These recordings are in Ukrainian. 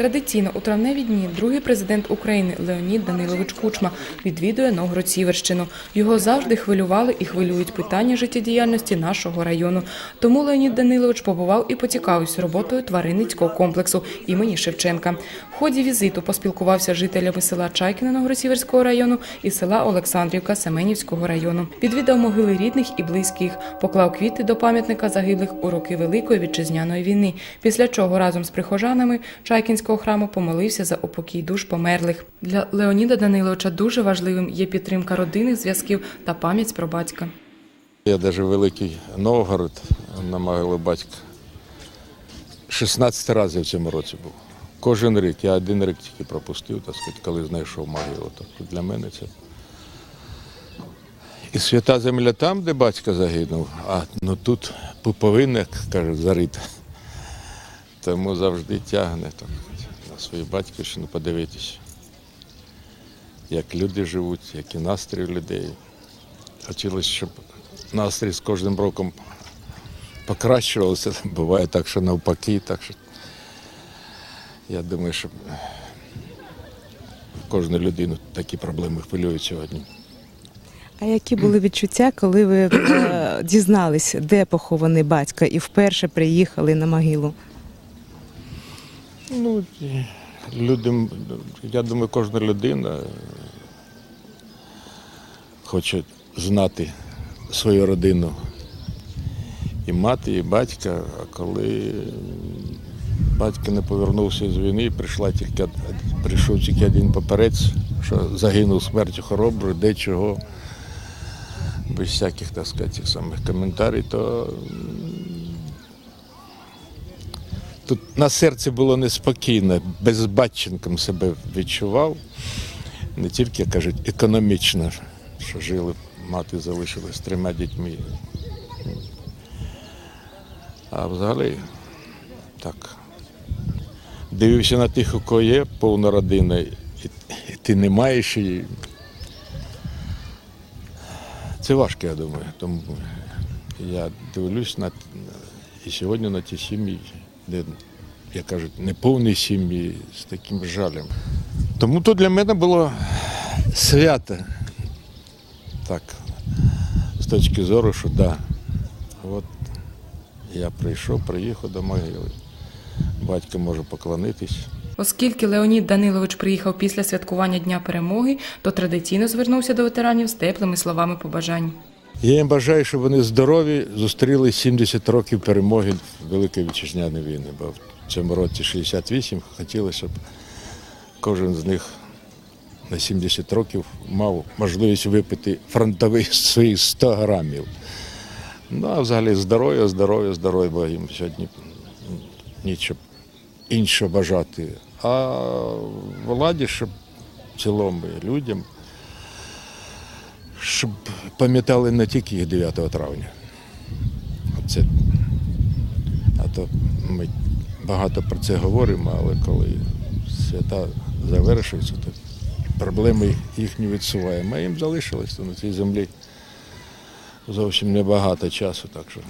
Традиційно у травневі дні другий президент України Леонід Данилович Кучма відвідує Новгород-Сіверщину. Його завжди хвилювали і хвилюють питання життєдіяльності нашого району. Тому Леонід Данилович побував і поцікавився роботою тваринницького комплексу імені Шевченка. В ході візиту поспілкувався з жителями села Чайкине Новгород-Сіверського району і села Олександрівка Семенівського району. Відвідав могили рідних і близьких, поклав квіти до пам'ятника загиблих у роки Великої вітчизняної війни. Після чого разом з прихожанами Чайкінського храму помолився за упокій душ померлих. Для Леоніда Даниловича дуже важливим є підтримка родинних зв'язків та пам'ять про батька. Я навіть великий Новгород на могилу батька. 16 разів в цьому році був. Кожен рік. Я один рік тільки пропустив, так сказати, коли знайшов могилу. Тобто для мене це. І свята земля там, де батько загинув, а ну тут пуповина, кажуть, зарита. Тому завжди тягне так, свою батьківщину подивитися, як люди живуть, які настрій людей. Хотілося, щоб настрій з кожним роком покращувався. Буває так, що навпаки, так що я думаю, що кожну людину такі проблеми хвилюють сьогодні. А які були відчуття, коли ви е, дізнались, де похований батько, і вперше приїхали на могилу? Ну, людям, я думаю, кожна людина хоче знати свою родину. І мати, і батька. А коли батько не повернувся з війни, прийшла тільки, прийшов тільки один паперець, що загинув смертю хороброю, де чого, без всяких, так сказати, самих коментарів, то Тут на серці було неспокійно, безбатченком себе відчував. Не тільки, кажуть, економічно, що жили, мати залишилась з трьома дітьми. А взагалі так. Дивився на тих, у кого є повна родина, і, ти не маєш її. Це важко, я думаю. Тому я дивлюсь на і сьогодні на ті сім'ї, де, як кажуть, неповні сім'ї з таким жалем. Тому то для мене було свято. Так, з точки зору, що да, от я прийшов, приїхав до могили. Батько може поклонитись. Оскільки Леонід Данилович приїхав після святкування Дня перемоги, то традиційно звернувся до ветеранів з теплими словами побажань. Я їм бажаю, щоб вони здорові зустріли 70 років перемоги Великої вітчизняної війни. Бо в цьому році 68 хотілося, щоб кожен з них на 70 років мав можливість випити фронтових своїх 100 грамів. Ну, а взагалі здоров'я, здоров'я, здоров'я, бо їм сьогодні нічого іншого бажати. А владі, щоб в цілому людям щоб пам'ятали не тільки 9 травня. Оце, а то ми багато про це говоримо, але коли свята завершуються, то проблеми їх не відсуваємо. А їм залишилось на цій землі зовсім небагато часу, так що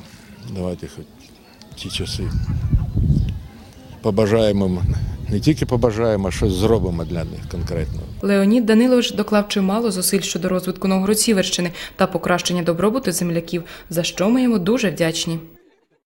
давайте хоч ті часи побажаємо, не тільки побажаємо, а щось зробимо для них конкретно. Леонід Данилович доклав чимало зусиль щодо розвитку Новгород-Сіверщини та покращення добробуту земляків, за що ми йому дуже вдячні.